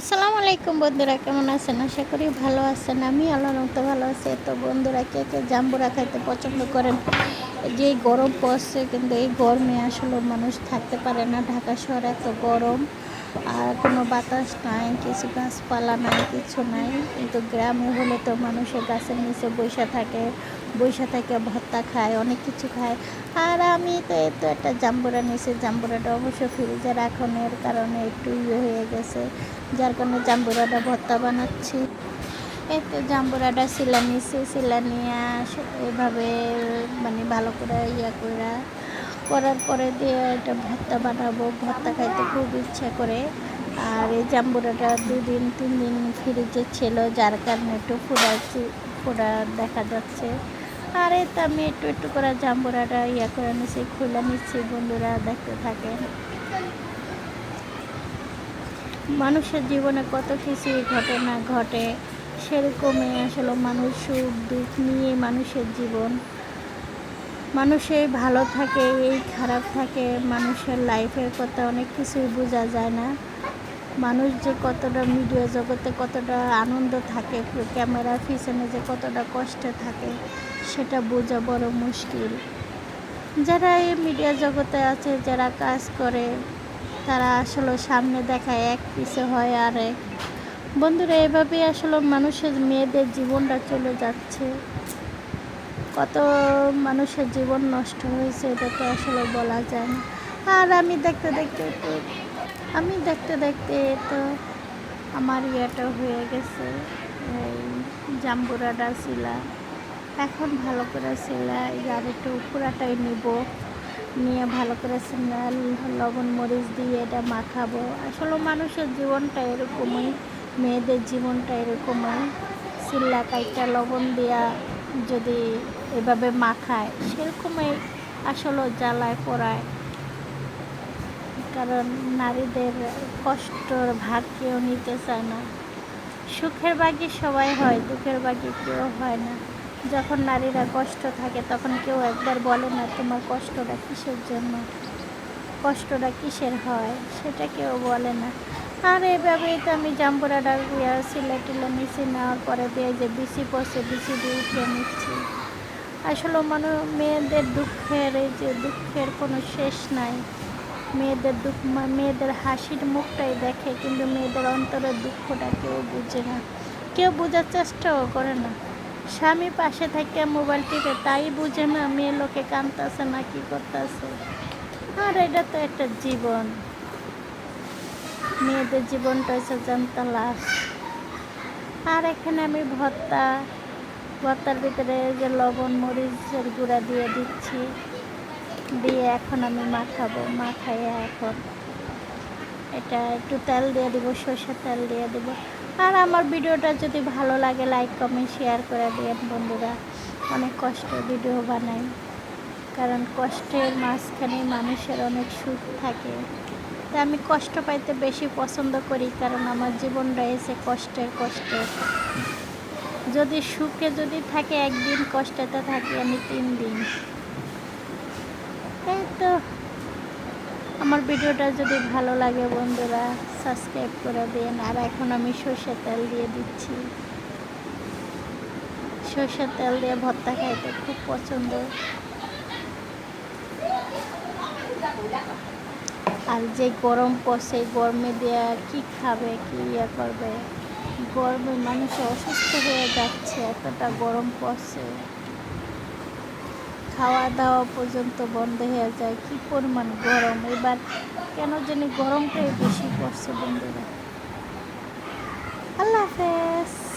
আসসালামু আলাইকুম বন্ধুরা, কেমন আছেন? আশা করি ভালো আছেন। আমি আল্লাহর মতো ভালো আছি। তো বন্ধুরা, কে কে জাম্বুরা খাইতে পছন্দ করেন? যে গরম পড়ছে, কিন্তু এই গরমে আসলে মানুষ থাকতে পারে না। ঢাকা শহরে এত গরম, আর কোনো বাতাস নাই, কিছু গাছপালা নাই, কিছু নাই। কিন্তু গ্রামে হলে তো মানুষের গাছের নিচে বসে থাকে। বসে থাকে ভত্তা খায়, অনেক কিছু খায়। আর আমি তো এই তো একটা জাম্বুরা নিয়েছি, জাম্বুরাটা অবশ্য ফ্রিজে রাখনের কারণে একটু ইয়ে হয়ে গেছে। যার কারণে জাম্বুরাটা ভর্তা বানাচ্ছি। এই তো জাম্বুরাটা শিলা নিয়েছি, শিলা নিয়ে এভাবে মানে ভালো করে ইয়ে করে করার পরে দিয়ে এটা ভর্তা বানাবো। ভর্তা খাইতে খুব ইচ্ছা করে। আর এই জাম্বুরাটা দুদিন তিন দিন ফ্রিজে ছিল, যার কারণে একটু ফুটাচ্ছি ফোড়া দেখা যাচ্ছে। আর তো আমি একটু একটু করে জাম্বুরাটা ইয়ে করে নিচ্ছি খুলে নিচ্ছি বন্ধুরা দেখতে থাকেন। মানুষের জীবনে কত কিছু ঘটনা ঘটে, সেরকমই আসলে মানুষ সুখ দুঃখ নিয়ে মানুষের জীবন। মানুষের ভালো থাকে, এই খারাপ থাকে, মানুষের লাইফের কথা অনেক কিছুই বোঝা যায় না। মানুষ যে কতটা মিডিয়া জগতে কতটা আনন্দ থাকে, ক্যামেরার পিছনে যে কতটা কষ্টে থাকে, সেটা বোঝা বড় মুশকিল। যারা এই মিডিয়া জগতে আছে, যারা কাজ করে, তারা আসলে সামনে দেখায় এক পিছে হয় আর এক। বন্ধুরা এভাবে আসলে মানুষের মেয়েদের জীবনটা চলে যাচ্ছে। কত মানুষের জীবন নষ্ট হয়েছে এটা তো আসলে বলা যায় না। আর আমি দেখতে দেখতে আমি দেখতে দেখতে তো আমার ইয়েটা হয়ে গেছে, এই জাম্বুরাটা শিলা এখন ভালো করে শিলা আর একটু পুরাটাই নিব। নিয়ে ভালো করে সিঙ্গা লবণ, মরিচ দিয়ে এটা মাখাবো। আসলে মানুষের জীবনটা এরকমই, মেয়েদের জীবনটা এরকমই। সিল্লা কাইটা, লবণ দিয়া যদি এভাবে মাখায়, সেরকমই আসলে জ্বালায়, পড়ায়। কারণ নারীদের কষ্টর ভাগ কেউ নিতে চায় না। সুখের বাকি সবাই হয়, দুঃখের বাকি কেউ হয় না। যখন নারীরা কষ্ট থাকে, তখন কেউ একবার বলে না, তোমার কষ্টটা কিসের জন্য? কষ্টটা কিসের হয়? সেটা কেউ বলে না। আর এভাবেই তো আমি জাম্বুরাটা ইয়া সিলে টিলে নিচে নেওয়ার পরে দিয়ে যে বিসি পড়ছে, বিসি দিয়ে উঠিয়ে নিচ্ছি। আসলে মনে মেয়েদের দুঃখের, এই যে দুঃখের কোনো শেষ নাই। মেয়েদের দুঃখ মেয়েদের হাসির মুখটাই দেখে, কিন্তু মেয়েদের অন্তরের দুঃখটা কেউ বুঝে না। কেউ বোঝার চেষ্টাও করে না। স্বামী পাশে থেকে মোবাইল টিপে, তাই বুঝে না, মেয়ে লোকে কাঁদতেছে না, কি করতেছে? আর এটা তো একটা জীবন। মেয়েদের জীবনটা হচ্ছে জানতা লাশ আর এখানে আমি ভর্তা, ভর্তার ভিতরে যে লবণ, মরিচের গুঁড়া দিয়ে দিচ্ছি। দিয়ে এখন আমি মাখাবো। মাখাইয়া এখন এটা একটু তেল দিয়ে দিব, সর্ষের তেল দিয়ে দিব। আর আমার ভিডিওটা যদি ভালো লাগে লাইক কমেন্ট শেয়ার করে দিয়েন বন্ধুরা। অনেক কষ্ট ভিডিও বানাই। কারণ কষ্টের মাঝখানে মানুষের অনেক সুখ থাকে। তা আমি কষ্ট পাইতে বেশি পছন্দ করি, কারণ আমার জীবন রয়েছে কষ্টের কষ্টের যদি সুখে যদি থাকে, একদিন কষ্টেতে থাকি আমি তিন দিন। তো আমার ভিডিওটা যদি ভালো লাগে বন্ধুরা সাবস্ক্রাইব করে দিন। আর এখন আমি সর্ষের তেল দিয়ে দিচ্ছি। সর্ষের তেল দিয়ে ভর্তা খাইতে খুব পছন্দ। আর যে গরম পড়ছে গরমে দিয়ে কি খাবে, কি ইয়ে করবে? গরমে মানুষ অসুস্থ হয়ে যাচ্ছে, এতটা গরম পড়ছে। খাওয়া দাওয়া পর্যন্ত বন্ধ হয়ে যায়। কি পরিমাণ গরম? এবার কেন জানি গরমটাই বেশি পড়ছে বন্ধুরা। আল্লাহ হাফেজ।